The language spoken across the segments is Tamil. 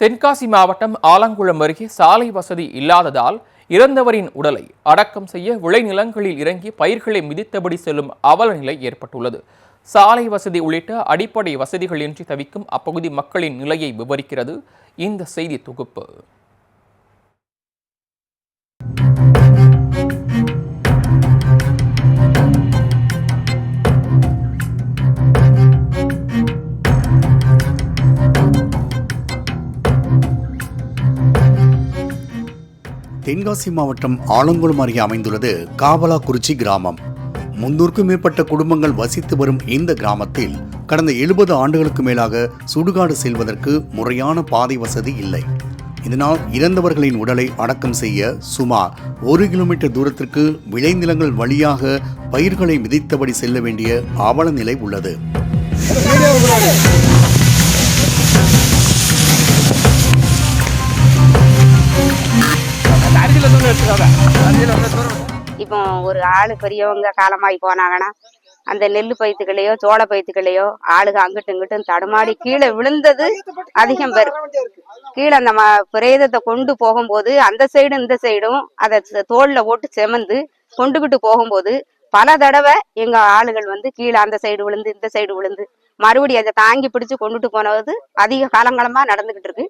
தென்காசி மாவட்டம் ஆலங்குளம் அருகே சாலை வசதி இல்லாததால் இறந்தவரின் உடலை அடக்கம் செய்ய விளைநிலங்களில் இறங்கி பயிர்களை மிதித்தபடி செல்லும் அவல நிலை ஏற்பட்டுள்ளது. சாலை வசதி உள்ளிட்ட அடிப்படை வசதிகளின்றி தவிக்கும் அப்பகுதி மக்களின் நிலையை விவரிக்கிறது இந்த செய்தி தொகுப்பு. தென்காசி மாவட்டம் ஆலங்குளம் அருகே அமைந்துள்ளது காவலாக்குறிச்சி கிராமம். முன்னூறுக்கும் மேற்பட்ட குடும்பங்கள் வசித்து வரும் இந்த கிராமத்தில் கடந்த எழுபது ஆண்டுகளுக்கு மேலாக சுடுகாடு செல்வதற்கு முறையான பாதை வசதி இல்லை. இதனால் இறந்தவர்களின் உடலை அடக்கம் செய்ய சுமார் ஒரு கிலோமீட்டர் தூரத்திற்கு விளைநிலங்கள் வழியாக பயிர்களை மிதித்தபடி செல்ல வேண்டிய அவல நிலை உள்ளது. இப்போ ஒரு ஆளு பெரியவங்க காலமாகி போனாங்கன்னா அந்த நெல்லு பயித்துக்களையோ சோள பயித்துக்களையோ ஆளுக அங்கிட்டும் இங்கிட்டும் தடுமாடி கீழே விழுந்தது அதிகம் பேர். கீழே அந்த ம பிரேதத்தை கொண்டு போகும்போது அந்த சைடும் இந்த சைடும் அதை தோல்ல போட்டு செமந்து கொண்டுகிட்டு போகும்போது பல தடவை எங்க ஆளுகள் வந்து கீழே அந்த சைடு விழுந்து இந்த சைடு விழுந்து மறுபடியும் அதை தாங்கி பிடிச்சு கொண்டுட்டு போனது அதிக காலங்காலமா நடந்துகிட்டு இருக்கு.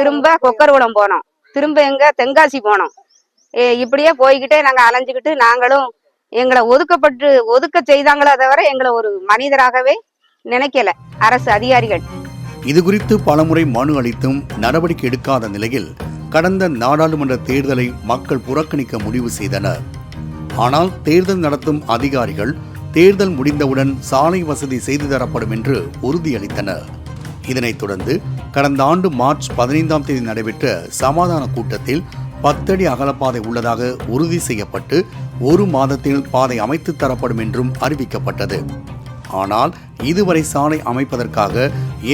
திரும்ப கொக்கரகுளம் போனோம். திரும்ப எங்க தென்காசி போனோம். இப்படியே போய்கிட்டே நாங்க அலைஞ்சுக்கிட்டு நாங்களும் எங்களை ஒதுக்கப்பட்டு ஒதுக்க செய்தாங்களே தவிர எங்களை ஒரு மனிதராகவே நினைக்கல. அரசு அதிகாரிகள். இது குறித்து பலமுறை மனு அளித்தும் நடவடிக்கை எடுக்காத நிலையில் கடந்த நாடாளுமன்ற தேர்தலை மக்கள் புறக்கணிக்க முடிவு செய்தனர். ஆனால் தேர்தல் நடத்தும் அதிகாரிகள் தேர்தல் முடிந்தவுடன் சாலை வசதி செய்து தரப்படும் என்று உறுதியளித்தனர். இதனைத் தொடர்ந்து கடந்த ஆண்டு மார்ச் பதினைந்தாம் தேதி நடைபெற்ற சமாதான கூட்டத்தில் பத்தடி அகலப்பாதை உள்ளதாக உறுதி செய்யப்பட்டு ஒரு மாதத்தில் பாதை அமைத்து தரப்படும் என்றும் அறிவிக்கப்பட்டது. ஆனால் இதுவரை சாலை அமைப்பதற்காக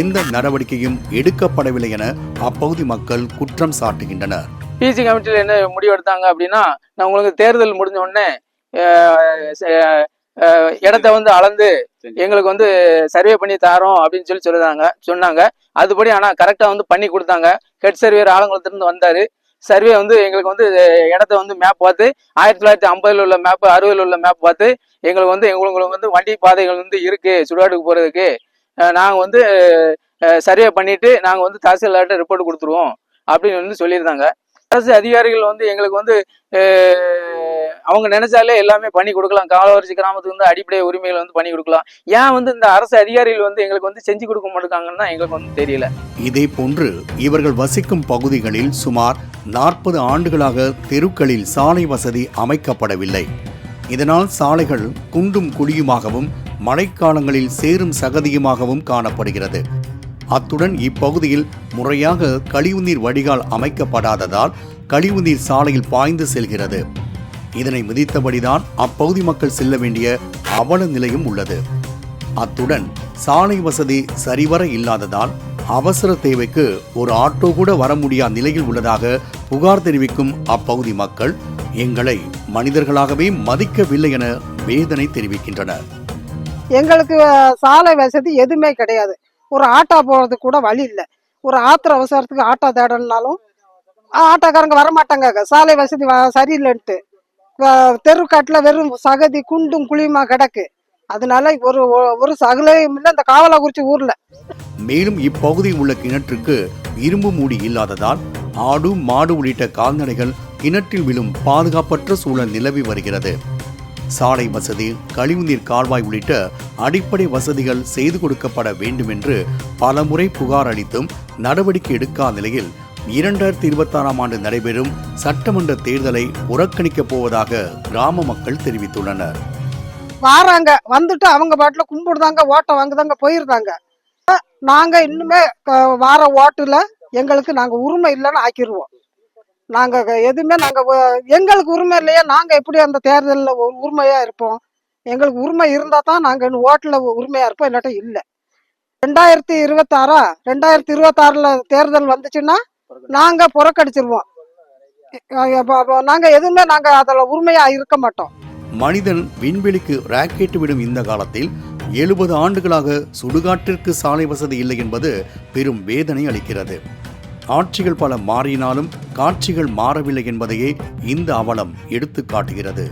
எந்த நடவடிக்கையும் எடுக்கப்படவில்லை என அப்பகுதி மக்கள் குற்றம் சாட்டுகின்றனர். பிசி கமிட்டியில் என்ன முடிவு எடுத்தாங்க அப்படின்னா நான் உங்களுக்கு தேர்தல் முடிஞ்ச உடனே அஹ், இடத்த வந்து அளந்து எங்களுக்கு வந்து சர்வே பண்ணி தரோம் அப்படின்னு சொல்லி சொல்லுறாங்க சொன்னாங்க. அதுபடி ஆனால் கரெக்டாக வந்து பண்ணி கொடுத்தாங்க. ஹெட் சர்வேர் ஆலங்குளத்துலேருந்து வந்தார். சர்வே வந்து எங்களுக்கு வந்து இடத்த வந்து மேப் பார்த்து ஆயிரத்தி தொள்ளாயிரத்தி ஐம்பதுல உள்ள மேப் அறுபதுல உள்ள மேப் பார்த்து எங்களுக்கு வந்து எங்களுக்கு வந்து வண்டி பாதைகள் வந்து இருக்கு சுடுகாட்டுக்கு போகிறதுக்கு நாங்கள் வந்து சர்வே பண்ணிட்டு நாங்கள் வந்து தாசில்தார்கிட்ட ரிப்போர்ட் கொடுத்துருவோம் அப்படின்னு வந்து சொல்லியிருந்தாங்க. அரசு அதிகாரிகள் வந்து எங்களுக்கு வந்து அவங்க நினைச்சாலே எல்லாமே பண்ணி கொடுக்கலாம். காலவரிசை கிராமத்துக்கு வந்து அடிப்படை உரிமைகள் வந்து பண்ணி கொடுக்கலாம். ஏன் வந்து இந்த அரசு அதிகாரிகள் வந்து எங்களுக்கு வந்து செஞ்சு கொடுக்க மாட்டாங்கன்னு எங்களுக்கு வந்து தெரியல. இதே போன்று இவர்கள் வசிக்கும் பகுதிகளில் சுமார் நாற்பது ஆண்டுகளாக தெருக்களில் சாலை வசதி அமைக்கப்படவில்லை. இதனால் சாலைகள் குண்டும் குழியுமாகவும் மழைக்காலங்களில் சேரும் சகதியுமாகவும் காணப்படுகிறது. அத்துடன் இப்பகுதியில் முறையாக கழிவுநீர் வடிகால் அமைக்கப்படாததால் கழிவுநீர் சாலையில் பாய்ந்து செல்கிறது. இதனை மிதித்தபடிதான் அப்பகுதி மக்கள் செல்ல வேண்டிய அவல நிலையும் உள்ளது. அத்துடன் சாலை வசதி சரிவர இல்லாததால் அவசர தேவைக்கு ஒரு ஆட்டோ கூட வர முடியாத நிலையில் உள்ளதாக புகார் தெரிவிக்கும் அப்பகுதி மக்கள் எங்களை மனிதர்களாகவே மதிக்கவில்லை என வேதனை தெரிவிக்கின்றனர். எங்களுக்கு சாலை வசதி எதுவுமே கிடையாது. ஒரு ஆட்டோ போகிறதுக்கு கூட வழி இல்லை. ஒரு ஆத்திர அவசரத்துக்கு ஆட்டோ தேடணும்னாலும் ஆட்டோக்காரங்க வரமாட்டாங்க சாலை வசதி சரியில்லைன்ட்டு. தெருக்காட்டில் வெறும் சகதி குண்டும் குழியுமா கிடக்கு. அதனால ஒரு ஒரு சகலையும் இல்லை இந்த காவலாக்குறிச்சி ஊரில். மேலும் இப்பகுதியில் உள்ள கிணற்றுக்கு இரும்பு மூடி இல்லாததால் ஆடு மாடு உள்ளிட்ட கால்நடைகள் கிணற்றில் விழும் பாதுகாப்பற்ற சூழல் நிலவி வருகிறது. சாலை வசதி கழிவுநீர் கால்வாய் உள்ளிட்ட அடிப்படை வசதிகள் செய்து கொடுக்கப்பட வேண்டும் என்று பலமுறை புகார் அளித்தும் நடவடிக்கை எடுக்காத நிலையில் இரண்டாயிரத்தி இருபத்தாறாம் ஆண்டு நடைபெறும் சட்டமன்ற தேர்தலை புறக்கணிக்கப் போவதாக கிராம மக்கள் தெரிவித்துள்ளனர். வாராங்க வந்துட்டு அவங்க பாட்டில் கும்பிடுதாங்க ஓட்டை வாங்குதாங்க போயிருந்தாங்க. நாங்க இன்னுமே வார ஓட்டுல எங்களுக்கு நாங்க உரிமை இல்லைன்னு ஆக்கிடுவோம் நாங்கள் எதுவுமே நாங்கள் எங்களுக்கு உரிமை இல்லையா நாங்கள் எப்படி அந்த தேர்தலில் உரிமையாக இருப்போம்? எங்களுக்கு உரிமை இருந்தால் தான் நாங்கள் இன்னும் ஓட்டுல உரிமையாக இருப்போம் இல்லாட்டா இல்லை. ரெண்டாயிரத்தி இருபத்தாறா? ரெண்டாயிரத்தி இருபத்தாறில் தேர்தல் வந்துச்சுன்னா நாங்கள் புறக்கடிச்சிருவோம் நாங்கள் எதுவுமே நாங்கள் அதில் உரிமையாக இருக்க மாட்டோம். மனிதன் விண்வெளிக்கு ராக்கெட் விடும் இந்த காலத்தில் எழுபது ஆண்டுகளாக சுடுகாட்டிற்கு சாலை வசதி இல்லை என்பது பெரும் வேதனை அளிக்கிறது. ஆட்சிகள் பல மாறினாலும் காட்சிகள் மாறவில்லை என்பதையே இந்த அவலம் எடுத்து காட்டுகிறது.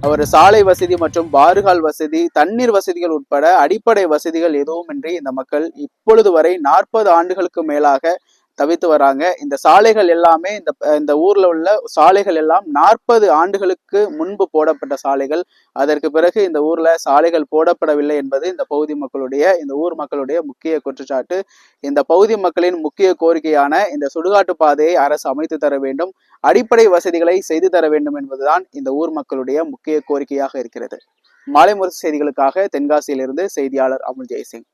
அவர் சாலை வசதி மற்றும் பாருகால் வசதி தண்ணீர் வசதிகள் உட்பட அடிப்படை வசதிகள் எதுவுமின்றி இந்த மக்கள் இப்பொழுது வரை நாற்பது ஆண்டுகளுக்கு மேலாக தவித்து வராங்க இந்த சாலைகள் எல்லாமே இந்த இந்த ஊர்ல உள்ள சாலைகள் எல்லாம் நாற்பது ஆண்டுகளுக்கு முன்பு போடப்பட்ட சாலைகள். அதற்கு பிறகு இந்த ஊர்ல சாலைகள் போடப்படவில்லை என்பது இந்த பகுதி மக்களுடைய இந்த ஊர் மக்களுடைய முக்கிய குற்றச்சாட்டு. இந்த பகுதி மக்களின் முக்கிய கோரிக்கையான இந்த சுடுகாட்டு பாதையை அரசு அமைத்து தர வேண்டும். அடிப்படை வசதிகளை செய்து தர வேண்டும் என்பதுதான் இந்த ஊர் மக்களுடைய முக்கிய கோரிக்கையாக இருக்கிறது. மாலை முரசு செய்திகளுக்காக தென்காசியிலிருந்து செய்தியாளர் அமுல் ஜெய்சிங்.